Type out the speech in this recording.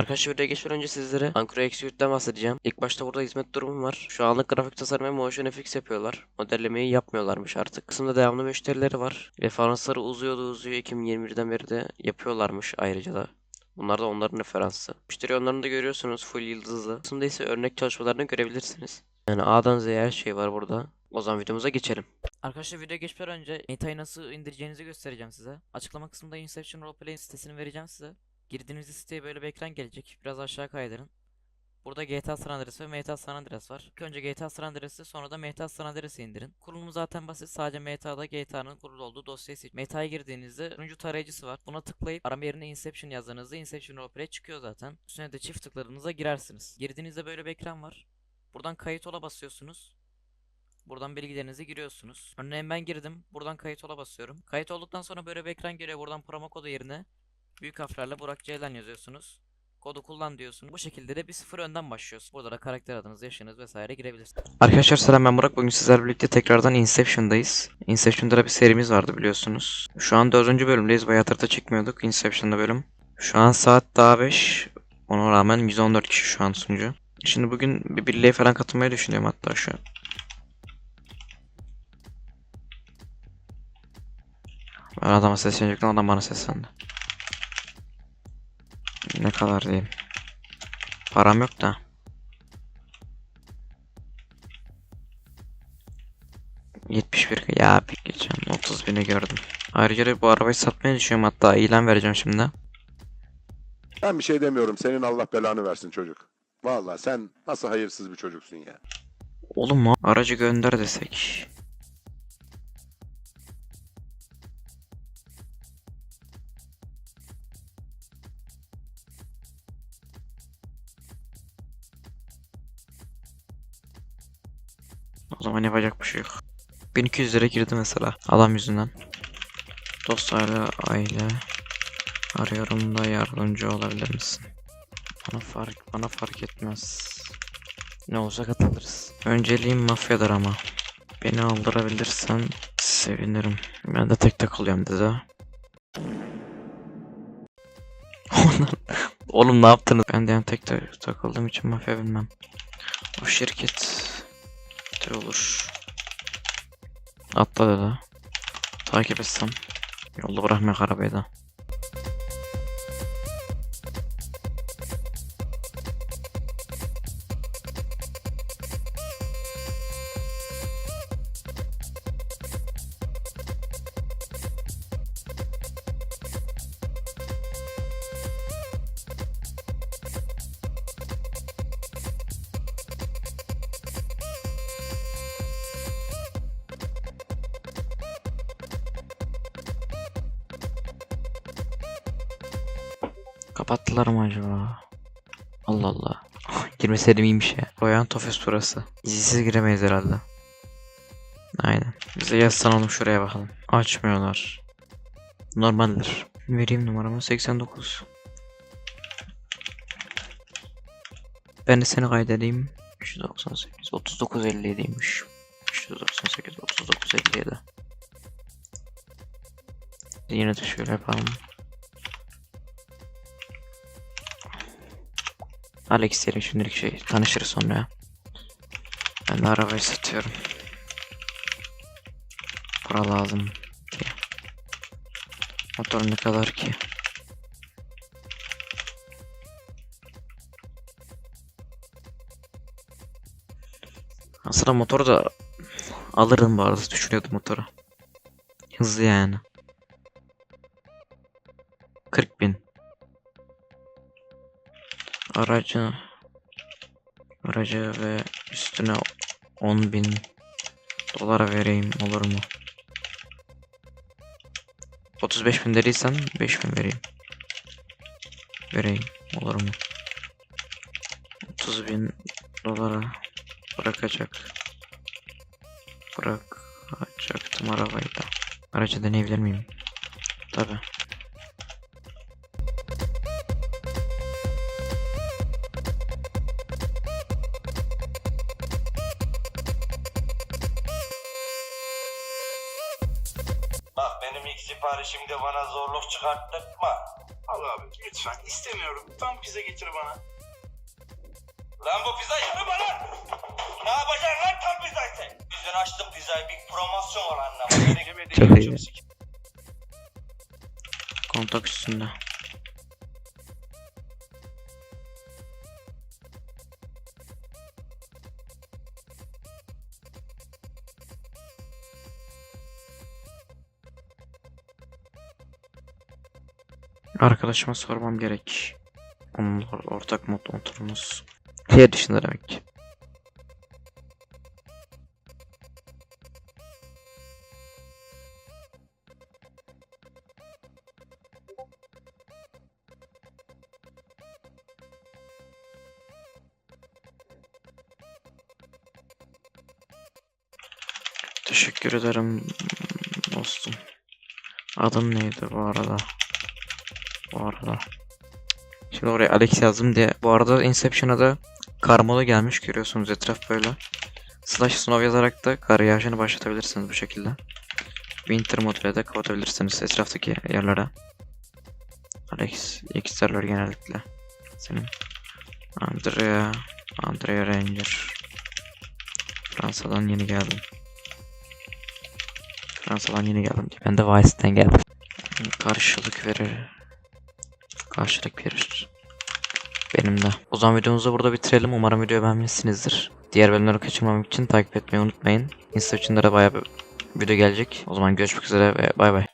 Arkadaşlar videoya geçmeden önce sizlere Ankara Execute'den bahsedeceğim. İlk başta burada hizmet durumum var. Şu anlık grafik tasarım ve motion FX yapıyorlar. Modellemeyi yapmıyorlarmış artık. Kısımda devamlı müşterileri var. Referansları uzuyordu uzuyor. 2021'den beri de yapıyorlarmış ayrıca da. Bunlar da onların referansı. Müşteri onlarını da görüyorsunuz full yıldızlı. Kısımda ise örnek çalışmalarını görebilirsiniz. Yani A'dan Z'ye her şey var burada. O zaman videomuza geçelim. Arkadaşlar videoya geçmeden önce Meta'yı nasıl indireceğinizi göstereceğim size. Açıklama kısmında Inception Roleplay sitesini vereceğim size. Girdiğiniz siteye böyle bir ekran gelecek. Biraz aşağı kaydırın. Burada GTA San Andreas ve Meta San Andreas var. İlk önce GTA San Andreas'ı sonra da Meta San Andreas'ı indirin. Kurulumu zaten basit. Sadece Meta'da GTA'nın kurulu olduğu dosyayı seç. Meta'ya girdiğinizde sunucu tarayıcısı var. Buna tıklayıp arama yerine Inception yazdığınızda Inception Roleplay çıkıyor zaten. Üstüne de çift tıkladığınızda girersiniz. Girdiğinizde böyle bir ekran var. Buradan kayıt ola basıyorsunuz. Buradan bilgilerinizi giriyorsunuz. Örneğin ben girdim. Buradan kayıt ola basıyorum. Kayıt olduktan sonra böyle bir ekran geliyor. Buradan promo kodu yerine büyük harflerle Burak Ceylan yazıyorsunuz. Kodu kullan diyorsunuz. Bu şekilde de bir sıfır önden başlıyorsunuz. Burada da karakter adınız, yaşınız vesaire girebilirsiniz. Arkadaşlar selam ben Burak. Bugün sizlerle birlikte tekrardan Inception'dayız. Inception'da da bir serimiz vardı biliyorsunuz. Şu an dördüncü bölümdeyiz. Bayağıdır da çekmiyorduk Inception'da bölüm. Şu an saat daha 5. Ona rağmen 114 kişi şu an sunucu. Şimdi bugün bir birliğe falan katılmayı düşünüyorum hatta şu an. Ben adama seslenecektim adam bana seslendi. Ne kadar diyeyim. Param yok da. 71 ya bir geçen 30 bini gördüm. Ayrıca bu arabayı satmayı düşünüyorum hatta ilan vereceğim şimdi. Ben bir şey demiyorum. Senin Allah belanı versin çocuk. Vallahi sen nasıl hayırsız bir çocuksun ya. Oğlum? Aracı gönder desek. O zaman yapacak bir şey yok. 1200 lira girdi mesela adam yüzünden. Dostlarla aile arıyorum da yardımcı olabilir misin? Bana fark bana fark etmez. Ne olsa katılırız. Önceliğim mafyadır ama. Beni aldırabilirsen sevinirim. Ben de tek takılıyorum dedi. Oğlum ne yaptınız? Ben de yani tek ta- takıldığım için mafya bilmem. O şirket de olur. Atla dedi. Takip etsem. Yolda bırakmayak arabayı da. Kapattılar mı acaba? Allah Allah. Girmeseydim iyiymiş ya. Royan Tofes burası. İzinsiz giremeyiz herhalde. Aynen. Bize yazsanalım şuraya bakalım. Açmıyorlar. Normaldir. Vereyim numaramı 89. Ben de seni kaydedeyim. 398 39 57'ymiş. 398 39 57. Yine de şöyle yapalım. Alex diyelim şimdilik şey tanışırız sonra ya. Ben de arabayı satıyorum. Para lazım. Motor ne kadar ki? Aslında motoru da alırım bu arada düşünüyordum motoru. Hızlı yani. 40 bin. Aracı aracı ve üstüne 10 bin dolara vereyim olur mu? 35 bin dediysen 5 bin vereyim. Vereyim olur mu? 30 bin dolara bırakacak. Bırakacaktım arabayı da. Aracı deneyebilir miyim? Tabi. Benim ilk siparişimde bana zorluk çıkarttırma. Al abi lütfen istemiyorum. Tam pizza getir bana. Lan bu pizza yeme bana. Ne yapacaksın lan tam pizzayı sen? Yüzünü açtım pizzayı bir promosyon var anlamı. Çok iyi. Kontak üstünde. Arkadaşıma sormam gerek. Onun or- ortak mod oturumuz. Diğer dışında demek ki. Teşekkür ederim dostum. Adın neydi bu arada? Bu arada. Şimdi oraya Alex yazdım diye. Bu arada Inception'a da kar modu gelmiş görüyorsunuz etraf böyle. Slash snow yazarak da kar yağışını başlatabilirsiniz bu şekilde. Winter moduyla da kapatabilirsiniz etraftaki yerlere. Alex X'lerler genellikle. Senin. Andrea. Andrea Ranger. Fransa'dan yeni geldim. Fransa'dan yeni geldim. Ben de Vice'den geldim. Karşılık verir. Karşılık verir. Benim de. O zaman videomuzu burada bitirelim. Umarım videoyu beğenmişsinizdir. Diğer bölümleri kaçırmamak için takip etmeyi unutmayın. Insta için de bayağı bir video gelecek. O zaman görüşmek üzere ve bay bay.